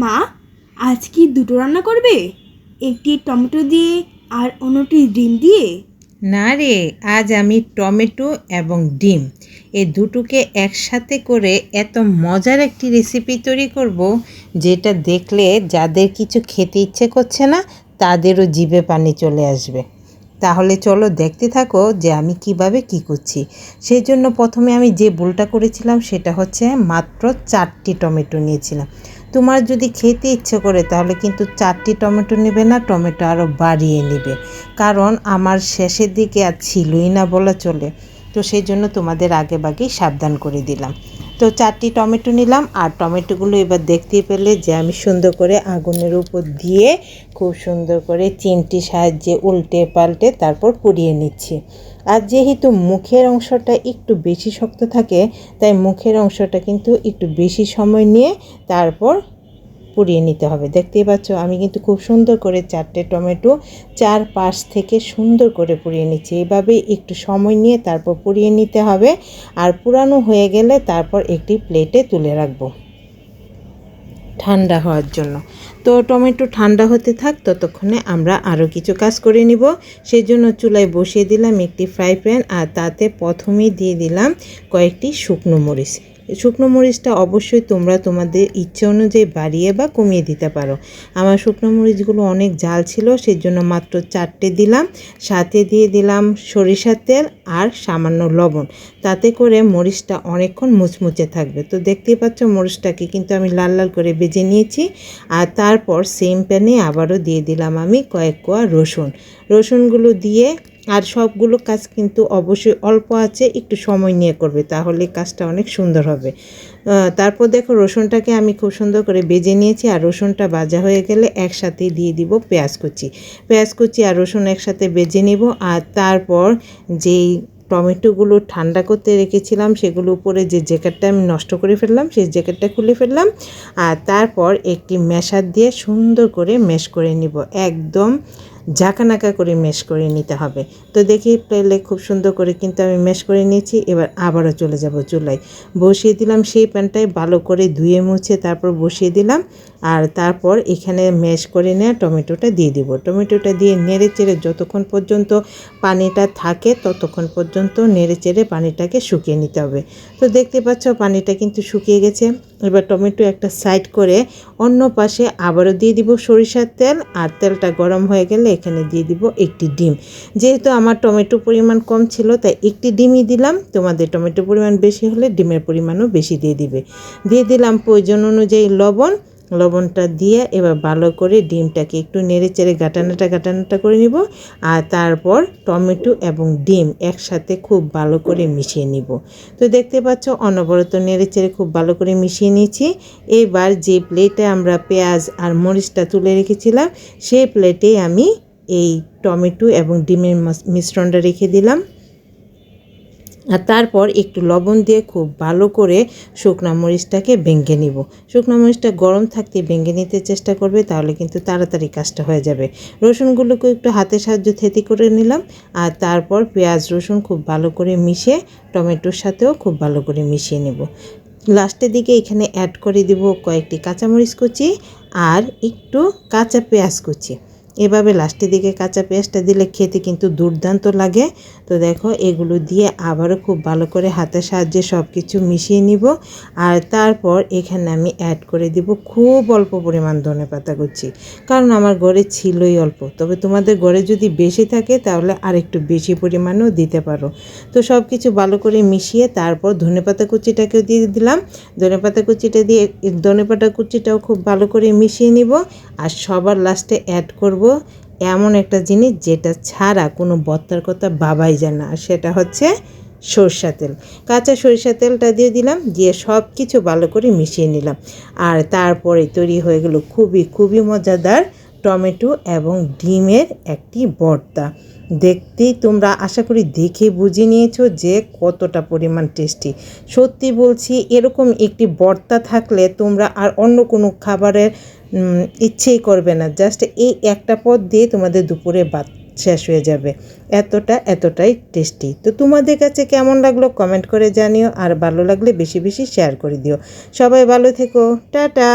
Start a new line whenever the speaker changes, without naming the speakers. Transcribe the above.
মা, আজ কি দুটো রান্না করবে? একটি টমেটো দিয়ে আর অন্যটি ডিম দিয়ে?
না রে, আজ আমি টমেটো এবং ডিম। এই দুটোকে একসাথে করে এত মজার একটি রেসিপি তৈরি করব, যেটা দেখলে যাদের কিছু খেতে ইচ্ছে করছে না, তাদেরও জিভে পানি চলে আসবে। তাহলে চলো দেখতে থাকো যে আমি কীভাবে কি করছি। সেই জন্য প্রথমে আমি যে ভুলটা করেছিলাম, সেটা হচ্ছে মাত্র চারটি টমেটো নিয়েছিলাম। তোমার যদি খেতে ইচ্ছে করে, তাহলে কিন্তু চারটি টমেটো নেবে না, টমেটো আরও বাড়িয়ে নেবে। কারণ আমার শেষের দিকে আর ছিলই না বলা চলে। তো সেই জন্য তোমাদের আগে বাগেই সাবধান করে দিলাম। তো চারটি টমেটো নিলাম, আর টমেটোগুলো এবার দেখতে পেলে যে আমি সুন্দর করে আগুনের উপর দিয়ে খুব সুন্দর করে চিমটি সাহায্যে উল্টে পাল্টে তারপর পুড়িয়ে নিচ্ছি। আর যেহেতু মুখের অংশটা একটু বেশি শক্ত থাকে, তাই মুখের অংশটা কিন্তু একটু বেশি সময় নিয়ে তারপর পুড়িয়ে নিতে হবে। দেখতেই পাচ্ছ, আমি কিন্তু খুব সুন্দর করে চারটে টমেটো চার পাশ থেকে সুন্দর করে পুড়িয়ে নিচ্ছি। এইভাবে একটু সময় নিয়ে তারপর পুড়িয়ে নিতে হবে। আর পুরানো হয়ে গেলে তারপর একটি প্লেটে তুলে রাখব। ঠান্ডা হওয়ার জন্য। তো টমেটো ঠান্ডা হতে থাক, ততক্ষণে আমরা আরও কিছু কাজ করে নিব। সেই জন্য চুলায় বসিয়ে দিলাম একটি ফ্রাই প্যান আর তাতে প্রথমেই দিয়ে দিলাম কয়েকটি শুকনো মরিচ। শুকনো মরিচটা অবশ্যই তোমরা তোমাদের ইচ্ছে অনুযায়ী বাড়িয়ে বা কমিয়ে দিতে পারো। আমার শুকনো মরিচগুলো অনেক জাল ছিল সেই জন্য মাত্র চারটে দিলাম। সাথে দিয়ে দিলাম সরিষার তেল আর সামান্য লবণ। তাতে করে মরিচটা অনেকক্ষণ মুচমুচে থাকবে। তো দেখতেই পাচ্ছ মরিচটাকে কিন্তু আমি লাল লাল করে বেজে নিয়েছি। আর তারপর সেম প্যানে আবারও দিয়ে দিলাম আমি কয়েক কোয়া রসুন। রসুনগুলো দিয়ে আর সবগুলো কাজ কিন্তু অবশ্যই অল্প আছে, একটু সময় নিয়ে করবে, তাহলে কাজটা অনেক সুন্দর হবে। তারপর দেখো রসুনটাকে আমি খুব সুন্দর করে বেজে নিয়েছি, আর রসুনটা ভাজা হয়ে গেলে একসাথে দিয়ে দিব পেঁয়াজ কুচি। পেঁয়াজ কুচি আর রসুন একসাথে বেজে নিব, আর তারপর যেই টমেটোগুলো ঠান্ডা করতে রেখেছিলাম, সেগুলো উপরে যে জ্যাকেটটা আমি নষ্ট করে ফেললাম, সেই জ্যাকেটটা খুলে ফেললাম, আর তারপর একটি মেশার দিয়ে সুন্দর করে মেশ করে নিব, একদম ঝাঁকানাকা করে মেশ করে নিতে হবে। তো দেখি পেলে খুব সুন্দর করে কিন্তু আমি মেশ করে নিয়েছি, এবার আবারও চলে যাব চুলায়। বসিয়ে দিলাম সেই প্যানটাই ভালো করে ধুয়ে মুছে তারপর বসিয়ে দিলাম। আর তারপর এখানে ম্যাশ করে নেওয়া টমেটোটা দিয়ে দিব। টমেটোটা দিয়ে নেড়ে চেড়ে যতক্ষণ পর্যন্ত পানিটা থাকে ততক্ষণ পর্যন্ত নেড়ে চেড়ে পানিটাকে শুকিয়ে নিতে হবে। তো দেখতে পাচ্ছ পানিটা কিন্তু শুকিয়ে গেছে। এবার টমেটো একটা সাইড করে অন্য পাশে আবারও দিয়ে দিব সরিষার তেল আর তেলটা গরম হয়ে গেলে এখানে দিয়ে দিব একটি ডিম। যেহেতু আমার টমেটো পরিমাণ কম ছিল তাই একটি ডিমই দিলাম। তোমাদের টমেটো পরিমাণ বেশি হলে ডিমের পরিমাণও বেশি দিয়ে দিবে। দিয়ে দিলাম প্রয়োজন অনুযায়ী লবণ লবণটা দিয়ে এবার ভালো করে ডিমটাকে একটু নেড়ে চেড়ে গাটানাটা গাটানাটা করে নিব আর তারপর টমেটো এবং ডিম একসাথে খুব ভালো করে মিশিয়ে নিব। তো দেখতে পাচ্ছ অনবরত নেড়ে চেড়ে খুব ভালো করে মিশিয়ে নিয়েছি। এবার যে প্লেটে আমরা পেঁয়াজ আর মরিচটা তুলে রেখেছিলাম সেই প্লেটে আমি এই টমেটো এবং ডিমের মিশ্রণটা রেখে দিলাম। আর তারপর একটু লবণ দিয়ে খুব ভালো করে শুকনা মরিচটাকে ভেঙে নিব। শুকনো মরিচটা গরম থাকতে ভেঙে নিতে চেষ্টা করবে, তাহলে কিন্তু তাড়াতাড়ি কাজটা হয়ে যাবে। রসুনগুলোকে একটু হাতের সাহায্য থেতি করে নিলাম, আর তারপর পেঁয়াজ, রসুন খুব ভালো করে মিশিয়ে, টমেটোর সাথেও খুব ভালো করে মিশিয়ে নেব। লাস্টের দিকে এখানে অ্যাড করে দিব কয়েকটি কাঁচামরিচ কুচি আর একটু কাঁচা পেঁয়াজ কুচি। এভাবে লাস্টের দিকে কাঁচা পেঁয়াজটা দিলে খেতে কিন্তু দুর্দান্ত লাগে। তো দেখো, এগুলো দিয়ে আবারও খুব ভালো করে হাতের সাহায্যে সব কিছু মিশিয়ে নিব। আর তারপর এখানে আমি অ্যাড করে দিব খুব অল্প পরিমাণ ধনে পাতা কুচি। কারণ আমার ঘরে ছিলই অল্প। তবে তোমাদের ঘরে যদি বেশি থাকে তাহলে আর একটু বেশি পরিমাণও দিতে পারো। তো সব কিছু ভালো করে মিশিয়ে তারপর ধনে পাতা কুচিটাকেও দিয়ে দিলাম। ধনে পাতা কুচিটা দিয়ে, ধনে পাতা কুচিটাও খুব ভালো করে মিশিয়ে নিব। আর সবার লাস্টে অ্যাড করব এমন একটা জিনিস যেটা ছাড়া কোনো বত্তার কথা বাবাই যায় না। আর সেটা হচ্ছে সরষা তেল। কাঁচা সরিষা তেলটা দিয়ে দিলাম, দিয়ে সব কিছু ভালো করে মিশিয়ে নিলাম। আর তারপরে তৈরি হয়ে গেল খুবই খুবই মজাদার টমেটো এবং ডিমের একটি ভর্তা। দেখতেই তোমরা আশা করি দেখে বুঝে নিয়েছো যে কতটা পরিমাণ টেস্টি। সত্যি বলছি, এরকম একটি ভর্তা থাকলে তোমরা আর অন্য কোনো খাবারের ইচ্ছেই করবে না। জাস্ট এই একটা পদ দিয়ে তোমাদের দুপুরে ভাত শেষ হয়ে যাবে। এতটা, এতটাই টেস্টি। তো তোমাদের কাছে কেমন লাগল কমেন্ট করে জানিও, আর ভালো লাগলে বেশি বেশি শেয়ার করে দিও। সবাই ভালো থেকো। টাটা!